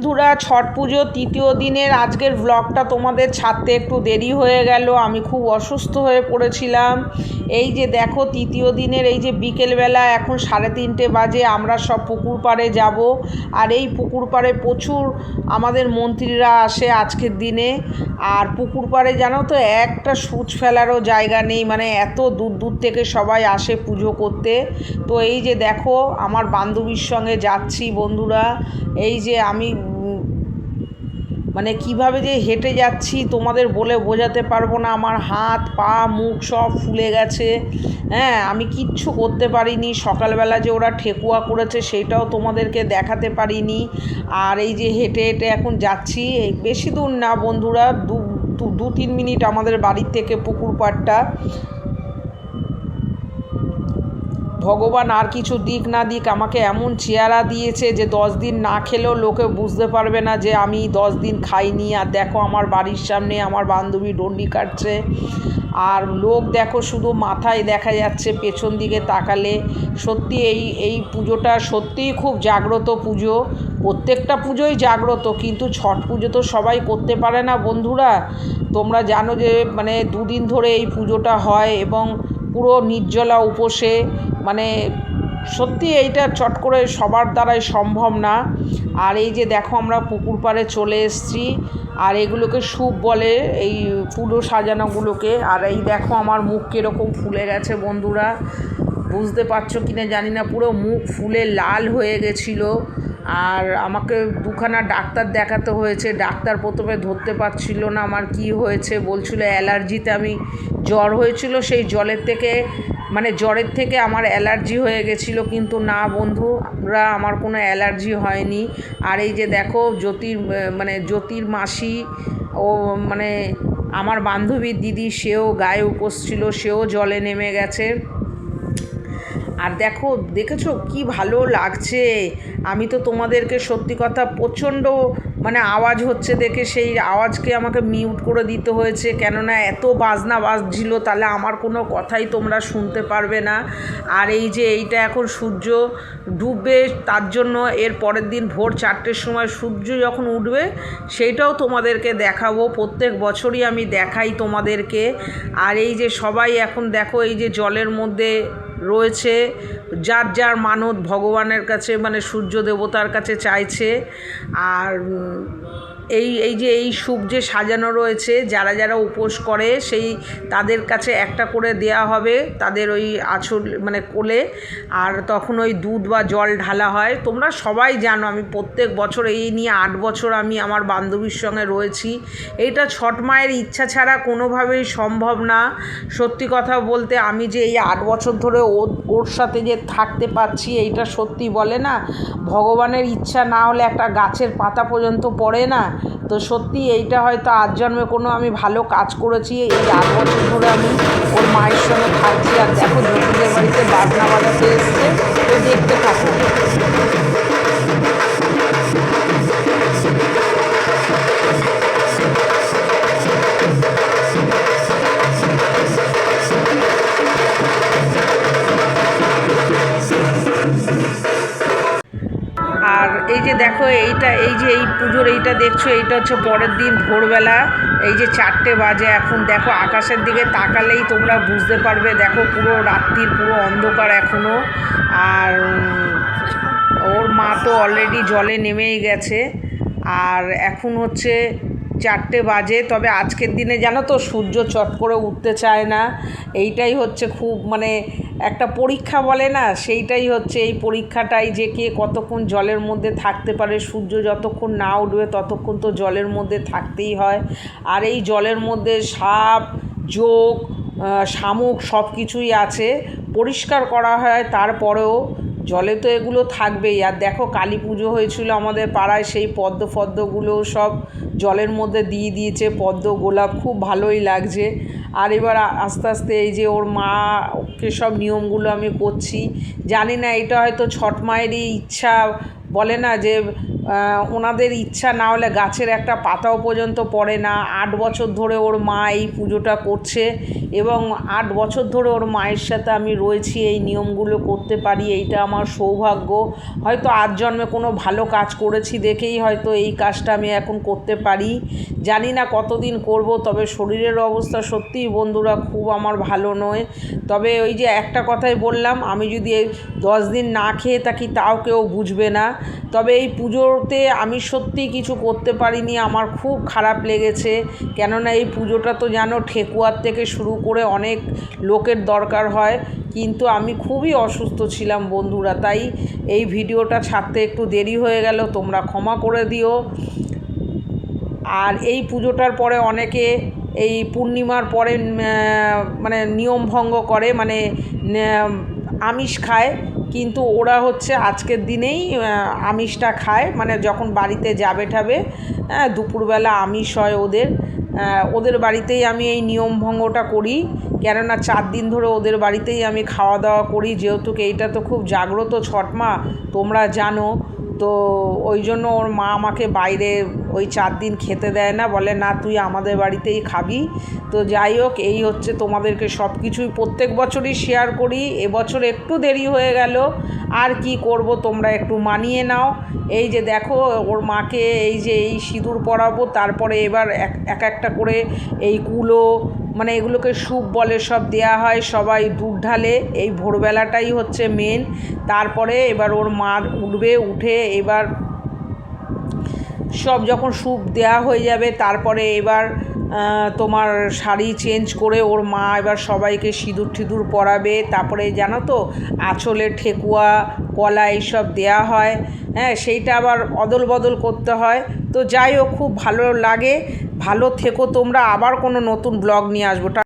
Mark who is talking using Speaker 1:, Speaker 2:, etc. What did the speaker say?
Speaker 1: বন্ধুরা, ছট পুজো তৃতীয় দিনের আজকের ব্লগটা তোমাদের ছাড়তে একটু দেরি হয়ে গেল, আমি খুব অসুস্থ হয়ে পড়েছিলাম। এই যে দেখো, তৃতীয় দিনের এই যে বিকেলবেলা এখন সাড়ে তিনটে বাজে, আমরা সব পুকুর পাড়ে যাব। আর এই পুকুর পাড়ে প্রচুর আমাদের মন্ত্রীরা আসে আজকের দিনে। আর পুকুর পাড়ে জানো তো, একটা সূচ ফেলারও জায়গা নেই মানে এত দূর দূর থেকে সবাই আসে পুজো করতে। তো এই যে দেখো, আমার বান্ধবীর সঙ্গে যাচ্ছি বন্ধুরা। এই যে আমি মানে কীভাবে যে হেঁটে যাচ্ছি তোমাদের বলে বোঝাতে পারব না। আমার হাত, পা, মুখ সব ফুলে গেছে। হ্যাঁ আমি কিচ্ছু করতে পারিনি। সকালবেলা যে ওরা ঠেকুয়া করেছে সেটাও তোমাদেরকে দেখাতে পারিনি। আর এই যে হেঁটে হেঁটে এখন যাচ্ছি বেশি দূর না বন্ধুরা দু- দু, তিন মিনিট আমাদের বাড়ির থেকে পুকুর পাড়টা। ভগবান আর কিছু দিক না দিক আমাকে এমন চেহারা দিয়েছে যে দশ দিন না খেলেও লোকে বুঝতে পারবে না যে আমি দশ দিন খাইনি। আর দেখো আমার বাড়ির সামনে আমার বান্ধবী ডন্ডি কাটছে। আর লোক দেখো শুধু মাথায় দেখা যাচ্ছে, পেছন দিকে তাকালে। সত্যি এই এই পুজোটা সত্যিই খুব জাগ্রত পুজো। প্রত্যেকটা পুজোই জাগ্রত, কিন্তু ছট পুজো তো সবাই করতে পারে না বন্ধুরা। তোমরা জানো যে মানে দুদিন ধরে এই পুজোটা হয় এবং পুরো নির্জলা উপসে মানে সত্যি এইটা চট করে সবার দ্বারাই সম্ভব না। আর এই যে দেখো আমরা পুকুর পাড়ে চলে এসেছি, আর এগুলোকে স্যুপ বলে, এই ফুলো সাজানোগুলোকে। আর এই দেখো আমার মুখ কীরকম ফুলে গেছে বন্ধুরা। বুঝতে পারছ কিনা জানি না, পুরো মুখ ফুলে লাল হয়ে গেছিল। আর আমাকে দুখানা ডাক্তার দেখাতে হয়েছে। ডাক্তার প্রথমে ধরতে পারছিল না আমার কি হয়েছে। বলছিল, অ্যালার্জিতে আমি জ্বর হয়েছিল, সেই জলের থেকে মানে জ্বরের থেকে আমার অ্যালার্জি হয়ে গেছিল। কিন্তু না বন্ধুরা, আমার কোনো অ্যালার্জি হয়নি। আর এই যে দেখো, জ্যোতির মানে জ্যোতির মাসি, ও মানে আমার বান্ধবীর দিদি, সেও গায়ে উপোস ছিল, সেও জলে নেমে গেছে। আর দেখো, দেখেছ কি ভালো লাগছে? আমি তো তোমাদেরকে সত্যি কথা প্রচণ্ড মানে আওয়াজ হচ্ছে দেখে, সেই আওয়াজকে আমাকে মিউট করে দিতে হয়েছে। কেননা এত বাজনা বাজছিল, তাহলে আমার কোনো কথাই তোমরা শুনতে পারবে না। আর এই যে এইটা এখন সূর্য ডুববে, তার জন্য এর পরের দিন ভোর চারটের সময় সূর্য যখন উঠবে, সেইটাও তোমাদেরকে দেখাবো। প্রত্যেক বছরই আমি দেখাই তোমাদেরকে। আর এই যে সবাই এখন দেখো, এই যে জলের মধ্যে রয়েছে যার যার মানত ভগবানের কাছে মানে সূর্য দেবতার কাছে চাইছে। আর এই এই যে এই সুপ যে সাজানো রয়েছে, যারা যারা উপোস করে, সেই তাদের কাছে একটা করে দেয়া হবে তাদের ওই আঁচল মানে কোলে। আর তখন ওই দুধ বা জল ঢালা হয়। তোমরা সবাই জানো, আমি প্রত্যেক বছর এই নিয়ে আট বছর আমি আমার বান্ধবীর সঙ্গে রয়েছি। এইটা ছট মায়ের ইচ্ছা ছাড়া কোনোভাবেই সম্ভব না। সত্যি কথা বলতে, আমি যে এই আট বছর ধরে ওর ওর সাথে যে থাকতে পারছি, এইটা সত্যি বলে না, ভগবানের ইচ্ছা না হলে একটা গাছের পাতা পর্যন্ত পড়ে না। তো সত্যি এইটা হয়তো আজ জন্মে কোনো আমি ভালো কাজ করেছি। এই আট বছর ধরে আমি ওর মায়ের সঙ্গে থাকছি। আর দেখো জ্যোতিদের বাড়িতে বাজনা বাজাতে এসছে। এই যে দেখো, এইটা, এই যে এই পুজোর এইটা দেখছ, এইটা হচ্ছে পরের দিন ভোরবেলা। এই যে চারটে বাজে এখন, দেখো আকাশের দিকে তাকালেই তোমরা বুঝতে পারবে। দেখো পুরো রাত্রির পুরো অন্ধকার এখনও আর ওর মা তো অলরেডি জলে নেমেই গেছে। আর এখন হচ্ছে চারটে বাজে, তবে আজকের দিনে জানো তো সূর্য চট করে উঠতে চায় না। এইটাই হচ্ছে খুব মানে একটা পরীক্ষা বলে না, সেইটাই হচ্ছে এই পরীক্ষাটাই যে কে কতক্ষণ জলের মধ্যে থাকতে পারে, সূর্য যতক্ষণ না উঠবে ততক্ষণ তো জলের মধ্যে থাকতেই হয়। আর এই জলের মধ্যে সাপ, যোগ শামুক সব কিছুই আছে, পরিষ্কার করা হয়, তারপরেও জলে তো এগুলো থাকবেই। আর দেখো কালী পুজো হয়েছিল আমাদের পাড়ায়, সেই পদ্ম ফদ্মগুলো সব জলের মধ্যে দিয়ে দিয়েছে, পদ্ম, গোলাপ, খুব ভালোই লাগছে। আর এবার আস্তে আস্তে এই যে ওর মা সব নিয়মগুলো আমি করছি। জানি না এটা হয়তো ছট মায়েরই ইচ্ছা। বলে না যে ওনাদের ইচ্ছা না হলে গাছের একটা পাতাও পর্যন্ত পড়ে না। আট বছর ধরে ওর মা এই পুজোটা করছে এবং আট বছর ধরে ওর মায়ের সাথে আমি রয়েছি, এই নিয়মগুলো করতে পারি, এইটা আমার সৌভাগ্য। হয়তো আজ জন্মে কোনো ভালো কাজ করেছি দেখেই হয়তো এই কাজটা আমি এখন করতে পারি। জানি না কতদিন করব, তবে শরীরের অবস্থা সত্যিই বন্ধুরা খুব আমার ভালো নয়। তবে ওই যে একটা কথাই বললাম, আমি যদি দশ দিন না খেয়ে থাকি তাও কেউ বুঝবে না। তবে এই পুজোতে আমি সত্যি কিছু করতে পারিনি। আমার খুব খারাপ লেগেছে। কেননা এই পুজোটা তো জানো, ঠেকুয়ার থেকে শুরু করে অনেক লোকের দরকার হয়। কিন্তু আমি খুবই অসুস্থ ছিলাম বন্ধুরা। তাই এই ভিডিওটা ছাড়তে একটু দেরি হয়ে গেল, তোমরা ক্ষমা করে দিও। আর এই পুজোটার পরে অনেকে এই পূর্ণিমার পরে মানে নিয়ম ভঙ্গ করে মানে আমিষ খায়। কিন্তু ওরা হচ্ছে আজকের দিনেই আমিষটা খায়। মানে যখন বাড়িতে যাবে টাবে হ্যাঁ দুপুরবেলা আমিষ হয় ওদের। ওদের বাড়িতেই আমি এই নিয়ম ভঙ্গটা করি। কেননা চার দিন ধরে ওদের বাড়িতেই আমি খাওয়া দাওয়া করি। যেহেতু এইটা তো খুব জাগ্রত ছটমা, তোমরা জানো। তো ওই জন্য ওর মা আমাকে বাইরে ওই চার দিন খেতে দেয় না, বলে, না, তুই আমাদের বাড়িতেই খাবি। তো যাই হোক, এই হচ্ছে তোমাদেরকে সব কিছুই প্রত্যেক বছরই শেয়ার করি, এবছর একটু দেরি হয়ে গেল, আর কি করব তোমরা একটু মানিয়ে নাও। এই যে দেখো, ওর মাকে এই যে এই সিঁদুর পরাবো, তারপরে এবার এক এক একটা করে এই কুলো মানে এগুলোকে স্যুপ বলে সব দেয়া হয়, সবাই দুধ ঢালে, এই ভোরবেলাটাই হচ্ছে মেন তারপরে এবার ওর মার উঠবে, উঠে এবার সব যখন স্যুপ দেয়া হয়ে যাবে, তারপরে এবার তোমার শাড়ি চেঞ্জ করে ওর মা এবার সবাইকে সিঁদুর ঠিদুর পরাবে। তারপরে জানো তো, আঁচলে ঠেকুয়া, কলা এইসব দেয়া হয়। হ্যাঁ সেইটা আবার অদল বদল করতে হয়। তো যাই হোক, খুব ভালো লাগে। ভালো থেকো তোমরা। আবার কোনো নতুন ব্লগ নিয়ে আসব।